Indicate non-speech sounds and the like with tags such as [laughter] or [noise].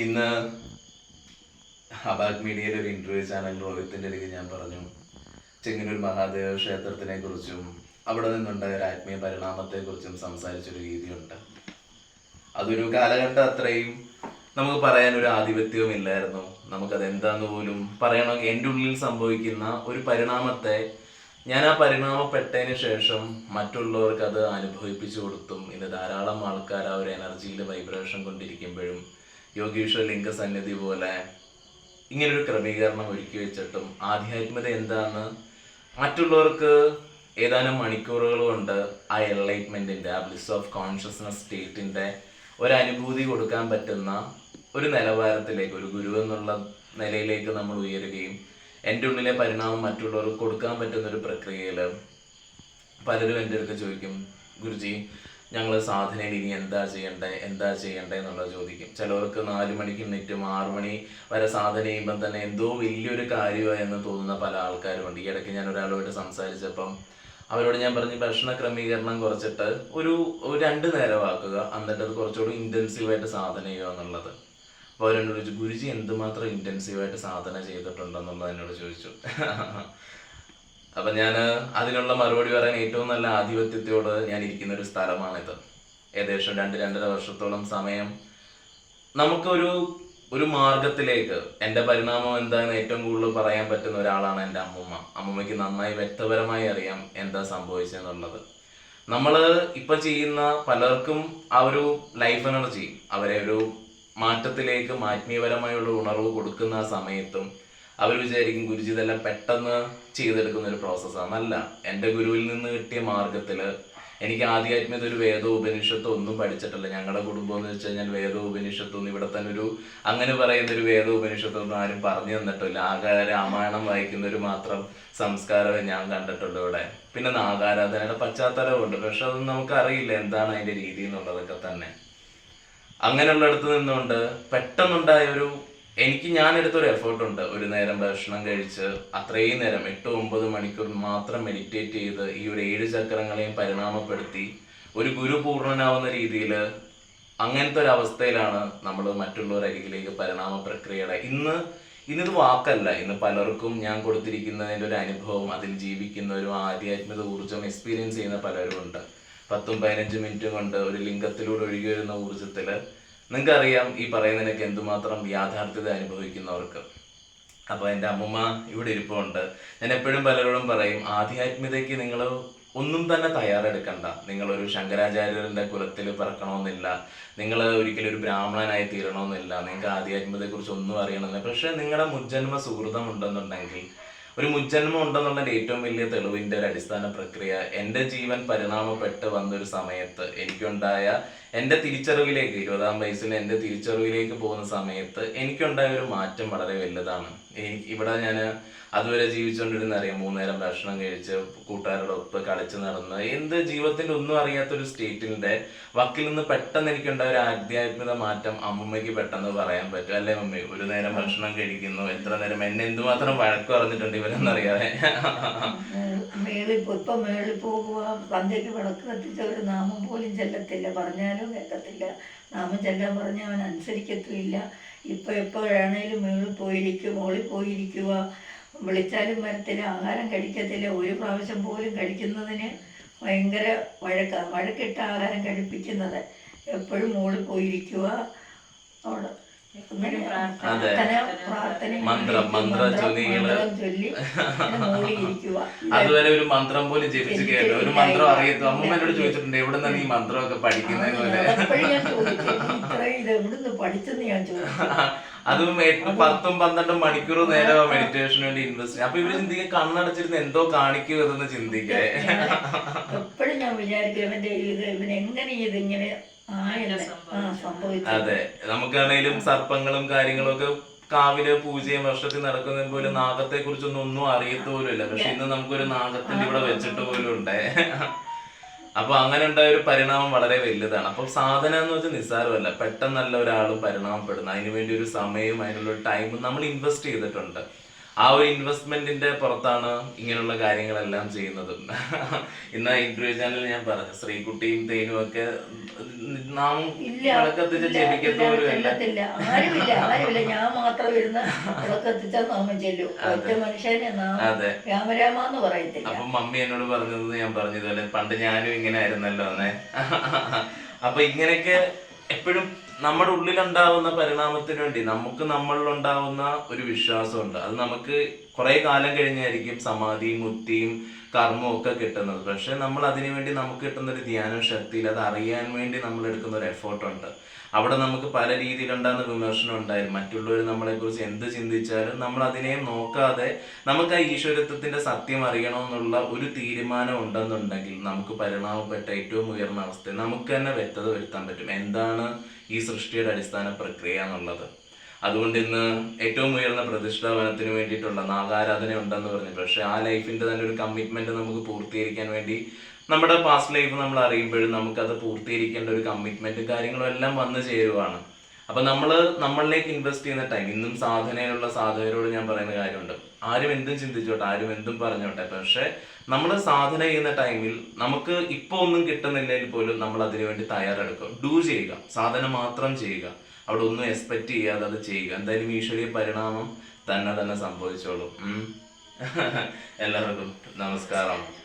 ഇന്ന് അബാക് മീഡിയയിൽ ഒരു ഇന്റർവ്യൂ ചാനൽ രോഹിത്തിന്റെ ഇടയ്ക്ക് ഞാൻ പറഞ്ഞു. ചെങ്ങന്നൂർ മഹാദേവ ക്ഷേത്രത്തിനെ കുറിച്ചും അവിടെ നിന്നുണ്ടായ ഒരു ആത്മീയ പരിണാമത്തെ കുറിച്ചും സംസാരിച്ചൊരു രീതിയുണ്ട്. അതൊരു കാലഘട്ടം അത്രയും നമുക്ക് പറയാൻ ഒരു ആധിപത്യവും ഇല്ലായിരുന്നു. നമുക്കത് എന്താന്ന് പോലും പറയണമെങ്കിൽ എന്റെ ഉള്ളിൽ സംഭവിക്കുന്ന ഒരു പരിണാമത്തെ ഞാൻ ആ പരിണാമപ്പെട്ടതിന് ശേഷം മറ്റുള്ളവർക്ക് അത് അനുഭവിപ്പിച്ചു കൊടുത്തും ഇന്ന് ധാരാളം ആൾക്കാർ ആ ഒരു എനർജിയിൽ വൈബ്രേഷൻ കൊണ്ടിരിക്കുമ്പോഴും യോഗീശ്വര ലിംഗസന്നിധി പോലെ ഇങ്ങനൊരു ക്രമീകരണം ഒരുക്കി വെച്ചിട്ടും ആധ്യാത്മികത എന്താന്ന് മറ്റുള്ളവർക്ക് ഏതാനും മണിക്കൂറുകൾ കൊണ്ട് ആ എൻലൈറ്റ്മെന്റിന്റെ ആ ബ്ലിസ് ഓഫ് കോൺഷ്യസ്നസ് സ്റ്റേറ്റിന്റെ ഒരു അനുഭൂതി കൊടുക്കാൻ പറ്റുന്ന ഒരു നിലവാരത്തിലേക്ക് ഒരു ഗുരു എന്നുള്ള നിലയിലേക്ക് നമ്മൾ ഉയരുകയും എന്റെ ഉള്ളിലെ പരിണാമം മറ്റുള്ളവർക്ക് കൊടുക്കാൻ പറ്റുന്ന ഒരു പ്രക്രിയയിൽ പലരും എന്റെ അടുത്ത് ചോദിക്കും ഗുരുജി ഞങ്ങൾ സാധനയിൽ ഇനി എന്താ ചെയ്യണ്ടേ എന്താ ചെയ്യണ്ടേ എന്നുള്ളത് ചോദിക്കും. ചിലവർക്ക് നാല് മണിക്ക് നെറ്റും ആറു മണി വരെ സാധന ചെയ്യുമ്പം തന്നെ എന്തോ വലിയൊരു കാര്യമായി എന്ന് തോന്നുന്ന പല ആൾക്കാരുമുണ്ട്. ഈ ഇടയ്ക്ക് ഞാൻ ഒരാളുമായിട്ട് സംസാരിച്ചപ്പം അവരോട് ഞാൻ പറഞ്ഞു ഭക്ഷണ ക്രമീകരണം കുറച്ചിട്ട് ഒരു രണ്ട് നേരമാക്കുക. എന്നിട്ട് അത് കുറച്ചുകൂടി ഇന്റൻസീവായിട്ട് സാധന ചെയ്യുക എന്നുള്ളത്. അപ്പോൾ അവരെന്നോട് ചോദിച്ചു ഗുരുജി എന്തുമാത്രം ഇന്റൻസീവായിട്ട് സാധന ചെയ്തിട്ടുണ്ടെന്നുള്ളത് എന്നോട് ചോദിച്ചു. [laughs] അപ്പൊ ഞാൻ അതിനുള്ള മറുപടി പറയാൻ ഏറ്റവും നല്ല ആധിപത്യത്തോട് ഞാൻ ഇരിക്കുന്ന ഒരു സ്ഥലമാണിത്. ഏകദേശം രണ്ട് രണ്ടര വർഷത്തോളം സമയം നമുക്കൊരു ഒരു മാർഗത്തിലേക്ക് എന്റെ പരിണാമം എന്താണെന്ന് ഏറ്റവും കൂടുതൽ പറയാൻ പറ്റുന്ന ഒരാളാണ് എന്റെ അമ്മൂമ്മ. അമ്മൂമ്മയ്ക്ക് നന്നായി വ്യക്തപരമായി അറിയാം എന്താ സംഭവിച്ചെന്നുള്ളത്. നമ്മൾ ഇപ്പൊ ചെയ്യുന്ന പലർക്കും ആ ഒരു ലൈഫ് എനർജി അവരെ ഒരു മാറ്റത്തിലേക്ക് ആത്മീയപരമായുള്ള ഉണർവ് കൊടുക്കുന്ന സമയത്തും അവർ വിചാരിക്കും ഗുരുജി ഇതെല്ലാം പെട്ടെന്ന് ചെയ്തെടുക്കുന്ന ഒരു പ്രോസസ്സാണ് അല്ല എന്റെ ഗുരുവിൽ നിന്ന് കിട്ടിയ മാർഗത്തിൽ എനിക്ക് ആധ്യാത്മികത ഒരു വേദോ ഉപനിഷത്തോ ഒന്നും പഠിച്ചിട്ടില്ല. ഞങ്ങളുടെ കുടുംബം എന്ന് വെച്ചാൽ കഴിഞ്ഞാൽ വേദോ ഉപനിഷത്തൊന്നും ഇവിടെ തന്നെ ഒരു അങ്ങനെ പറയുന്ന ഒരു വേദോ ഉപനിഷത്തൊന്നും ആരും പറഞ്ഞു തന്നിട്ടില്ല. ആകാര രാമായണം വായിക്കുന്നവർ മാത്രം സംസ്കാരമേ ഞാൻ കണ്ടിട്ടുള്ളൂ ഇവിടെ. പിന്നെ നാഗാരാധനയുടെ പശ്ചാത്തലമുണ്ട് പക്ഷെ അതൊന്നും നമുക്കറിയില്ല എന്താണ് അതിന്റെ രീതി എന്നുള്ളതൊക്കെ തന്നെ. അങ്ങനെയുള്ളടത്ത് നിന്നുകൊണ്ട് പെട്ടെന്നുണ്ടായ ഒരു എനിക്ക് ഞാൻ എടുത്തൊരു എഫേർട്ട് ഉണ്ട് ഒരു നേരം ഭക്ഷണം കഴിച്ച് അത്രയും നേരം എട്ട് ഒമ്പത് മണിക്കൂർ മാത്രം മെഡിറ്റേറ്റ് ചെയ്ത് ഈ ഒരു ഏഴ് ചക്രങ്ങളെയും പരിണാമപ്പെടുത്തി ഒരു ഗുരു പൂർണനാവുന്ന രീതിയിൽ അങ്ങനത്തെ ഒരു അവസ്ഥയിലാണ് നമ്മൾ മറ്റുള്ളവർ അരികിലേക്ക് പരിണാമ പ്രക്രിയയുടെ. ഇന്ന് ഇന്നിത് വാക്കല്ല. ഇന്ന് പലർക്കും ഞാൻ കൊടുത്തിരിക്കുന്നതിന്റെ ഒരു അനുഭവം അതിൽ ജീവിക്കുന്ന ഒരു ആധ്യാത്മിക ഊർജം എക്സ്പീരിയൻസ് ചെയ്യുന്ന പലരും ഉണ്ട് പത്തും പതിനഞ്ചും മിനിറ്റും കൊണ്ട് ഒരു ലിംഗത്തിലൂടെ ഒഴുകി വരുന്ന ഊർജത്തിൽ നിങ്ങൾക്കറിയാം ഈ പറയുന്നതിനൊക്കെ എന്തുമാത്രം യാഥാർത്ഥ്യത അനുഭവിക്കുന്നവർക്ക്. അപ്പോൾ എന്റെ അമ്മമ്മ ഇവിടെ ഇരിപ്പുണ്ട്. ഞാൻ എപ്പോഴും പലരോടും പറയും ആധ്യാത്മികതയ്ക്ക് നിങ്ങൾ ഒന്നും തന്നെ തയ്യാറെടുക്കണ്ട. നിങ്ങളൊരു ശങ്കരാചാര്യരുടെ കുലത്തിൽ പിറക്കണമെന്നില്ല. നിങ്ങൾ ഒരിക്കലും ഒരു ബ്രാഹ്മണനായി തീരണമെന്നില്ല. നിങ്ങൾക്ക് ആധ്യാത്മികതയെക്കുറിച്ച് ഒന്നും അറിയണമെന്നില്ല. പക്ഷെ നിങ്ങളുടെ മുജ്ജന്മ സുഹൃതം ഉണ്ടെന്നുണ്ടെങ്കിൽ ഒരു മുജ്ജന്മം ഉണ്ടെന്നുള്ള ഏറ്റവും വലിയ തെളിവിന്റെ ഒരു അടിസ്ഥാന പ്രക്രിയ എന്റെ ജീവൻ പരിണാമപ്പെട്ട് വന്നൊരു സമയത്ത് എനിക്കുണ്ടായ എന്റെ തിരിച്ചറിവിലേക്ക് ഇരുപതാം വയസ്സിൽ എന്റെ തിരിച്ചറിവിലേക്ക് പോകുന്ന സമയത്ത് എനിക്കുണ്ടായ ഒരു മാറ്റം വളരെ വലുതാണ്. എനിക്ക് ഇവിടെ ഞാൻ അതുവരെ ജീവിച്ചുകൊണ്ടിരുന്ന അറിയാം? മൂന്നേരം ഭക്ഷണം കഴിച്ച് കൂട്ടുകാരുടെ ഒപ്പ് കളിച്ച് നടന്ന് എന്ത് ജീവിതത്തിന്റെ ഒന്നും അറിയാത്ത ഒരു സ്റ്റേറ്റിന്റെ വക്കിൽ നിന്ന് പെട്ടെന്ന് എനിക്കുണ്ടായ ഒരു ആധ്യാത്മിക മാറ്റം അമ്മമ്മയ്ക്ക് പെട്ടെന്ന് പറയാൻ പറ്റും. അല്ലേ മമ്മി? ഒരു നേരം ഭക്ഷണം കഴിക്കുന്നു എത്ര നേരം എന്നെ എന്തുമാത്രം വഴക്ക് പറഞ്ഞിട്ടുണ്ട് ഇവരെന്നറിയാതെ മേളി ഇപ്പൊ മേളിൽ പോകുക സന്ധ്യക്ക് വിളക്ക് കത്തിച്ച ഒരു നാമം പോലും ചെല്ലത്തില്ല. പറഞ്ഞാലും കേൾക്കത്തില്ല. നാമം ചെല്ലാൻ പറഞ്ഞാൽ അവൻ അനുസരിക്കത്തുമില്ല. ഇപ്പൊ എപ്പോഴാണേലും മേളിൽ പോയിരിക്കും മോളിൽ പോയിരിക്കുക വിളിച്ചാലും വരത്തില്ല ആഹാരം കഴിക്കത്തില്ല. ഒരു പ്രാവശ്യം പോലും കഴിക്കുന്നതിന് ഭയങ്കര വഴക്കാണ് വഴക്കിട്ട് ആഹാരം കഴിപ്പിക്കുന്നത്. എപ്പോഴും മോൾ പോയിരിക്കുക അവിടെ അതെ. മന്ത്രം, മന്ത്ര ചൊല്ലികൾ. [laughs] അതുവരെ ഒരു മന്ത്രം പോലും ജപിച്ചു കേട്ടോ. ഒരു മന്ത്രം അറിയത്തു അമ്മ എന്നോട് ചോദിച്ചിട്ടുണ്ട് എവിടെ നിന്നാണ് ഈ മന്ത്രമൊക്കെ പഠിക്കുന്നത് [laughs] അതും എട്ട് പത്തും പന്ത്രണ്ടും മണിക്കൂർ നേരം മെഡിറ്റേഷന് വേണ്ടി ഇൻവെസ്റ്റ് അപ്പൊ ഇവർ ചിന്തിക്കുക കണ്ണടച്ചിരുന്ന് എന്തോ കാണിക്കുക എന്ന് ചിന്തിക്കേ ഞാൻ വിചാരിക്കും ഇവന്റെ ഇത് ഇവൻ എങ്ങനെ ഇതിങ്ങനെ ആയെന്ന്. ആ സംഭവിച്ചു അതെ നമുക്കാണേലും സർപ്പങ്ങളും കാര്യങ്ങളും ഒക്കെ കാവിൽ പൂജയും വർഷത്തിൽ നടക്കുന്നതിന് പോലും നാഗത്തെ കുറിച്ചൊന്നും ഒന്നും അറിയത്ത പോലും ഇല്ല പക്ഷെ ഇന്ന് നമുക്കൊരു നാഗത്തിന്റെ ഇവിടെ വെച്ചിട്ട് പോലും ഉണ്ടേ. അപ്പൊ അങ്ങനെ ഉണ്ടായ ഒരു പരിണാമം വളരെ വലുതാണ്. അപ്പൊ സാധന എന്ന് വെച്ചാൽ നിസ്സാരമല്ല. പെട്ടെന്നല്ല ഒരാളും പരിണാമപ്പെടുന്നത്. അതിനുവേണ്ടി ഒരു സമയവും അതിനുള്ള ഒരു ടൈമും നമ്മൾ ഇൻവെസ്റ്റ് ചെയ്തിട്ടുണ്ട്. ആ ഒരു ഇൻവെസ്റ്റ്മെന്റിന്റെ പുറത്താണ് ഇങ്ങനെയുള്ള കാര്യങ്ങളെല്ലാം ചെയ്യുന്നത്. [laughs] ഇന്ന് ഇന്റർവ്യൂ ചാനലിൽ ഞാൻ പറഞ്ഞു ശ്രീകുട്ടിയും തേനും ഒക്കെ നാം ഇല്ല വിളക്കത്തിച്ച് ആരുമില്ല ഞാൻ മാത്രം ഇരുന്ന് വിളക്കെത്തിച്ച നാമം ചെല്ലും. ഒറ്റ മനുഷ്യനെ അതെ. രാമരാമ എന്ന് പറയത്തില്ല. അപ്പൊ മമ്മി എന്നോട് പറഞ്ഞത് ഞാൻ പറഞ്ഞതുപോലെ പണ്ട് ഞാനും ഇങ്ങനെ ആയിരുന്നല്ലോ അന്നേ. [laughs] അപ്പൊ ഇങ്ങനെയൊക്കെ എപ്പോഴും നമ്മുടെ ഉള്ളിലുണ്ടാവുന്ന പരിണാമത്തിന് വേണ്ടി നമുക്ക് നമ്മളിലുണ്ടാവുന്ന ഒരു വിശ്വാസമുണ്ട്. അത് നമുക്ക് കുറെ കാലം കഴിഞ്ഞായിരിക്കും സമാധി മുക്തിയും കർമ്മവും ഒക്കെ കിട്ടുന്നത്. പക്ഷെ നമ്മൾ അതിനു വേണ്ടി നമുക്ക് കിട്ടുന്ന ഒരു ധ്യാന ശക്തിയിൽ അത് അറിയാൻ വേണ്ടി നമ്മൾ എടുക്കുന്ന ഒരു എഫേർട്ട് ഉണ്ട്. അവിടെ നമുക്ക് പല രീതിയിലുണ്ടാകുന്ന വിമർശനം ഉണ്ടായിരുന്നു മറ്റുള്ളവർ നമ്മളെ കുറിച്ച് എന്ത് ചിന്തിച്ചാലും നമ്മൾ അതിനെ നോക്കാതെ നമുക്ക് ആ ഈശ്വരത്വത്തിന്റെ സത്യം അറിയണമെന്നുള്ള ഒരു തീരുമാനം ഉണ്ടെന്നുണ്ടെങ്കിൽ നമുക്ക് പരിണാമപ്പെട്ട ഏറ്റവും ഉയർന്ന അവസ്ഥ നമുക്ക് തന്നെ വ്യക്തത വരുത്താൻ പറ്റും. എന്താണ് ഈ സൃഷ്ടിയുടെ അടിസ്ഥാന പ്രക്രിയ എന്നുള്ളത്? അതുകൊണ്ട് ഇന്ന് ഏറ്റവും ഉയർന്ന പ്രതിഷ്ഠാപനത്തിന് വേണ്ടിയിട്ടുള്ള നാഗാരാധന ഉണ്ടെന്ന് പറഞ്ഞു പക്ഷെ ആ ലൈഫിന്റെ തന്നെ ഒരു കമ്മിറ്റ്മെന്റ് നമുക്ക് പൂർത്തീകരിക്കാൻ വേണ്ടി നമ്മുടെ പാസ്റ്റ് ലൈഫ് നമ്മൾ അറിയുമ്പോഴും നമുക്കത് പൂർത്തീകരിക്കേണ്ട ഒരു കമ്മിറ്റ്മെന്റും കാര്യങ്ങളും എല്ലാം വന്നു ചേരുവാണ്. അപ്പൊ നമ്മൾ നമ്മളിലേക്ക് ഇൻവെസ്റ്റ് ചെയ്യുന്ന ടൈം ഇന്നും സാധനയിലുള്ള സാധകരോട് ഞാൻ പറയുന്ന കാര്യമുണ്ട്. ആരും എന്തും ചിന്തിച്ചോട്ടെ ആരും എന്തും പറഞ്ഞോട്ടെ. പക്ഷെ നമ്മൾ സാധന ചെയ്യുന്ന ടൈമിൽ നമുക്ക് ഇപ്പൊ ഒന്നും കിട്ടുന്നില്ലെങ്കിൽ പോലും നമ്മൾ അതിനുവേണ്ടി തയ്യാറെടുക്കും. ഡൂ ചെയ്യുക. സാധന മാത്രം ചെയ്യുക. അവിടെ ഒന്നും എക്സ്പെക്ട് ചെയ്യാതെ അത് ചെയ്യുക. എന്തായാലും ഈശ്വരീയ പരിണാമം തന്നെ തന്നെ സംഭവിച്ചോളൂ. [laughs] എല്ലാവർക്കും നമസ്കാരം.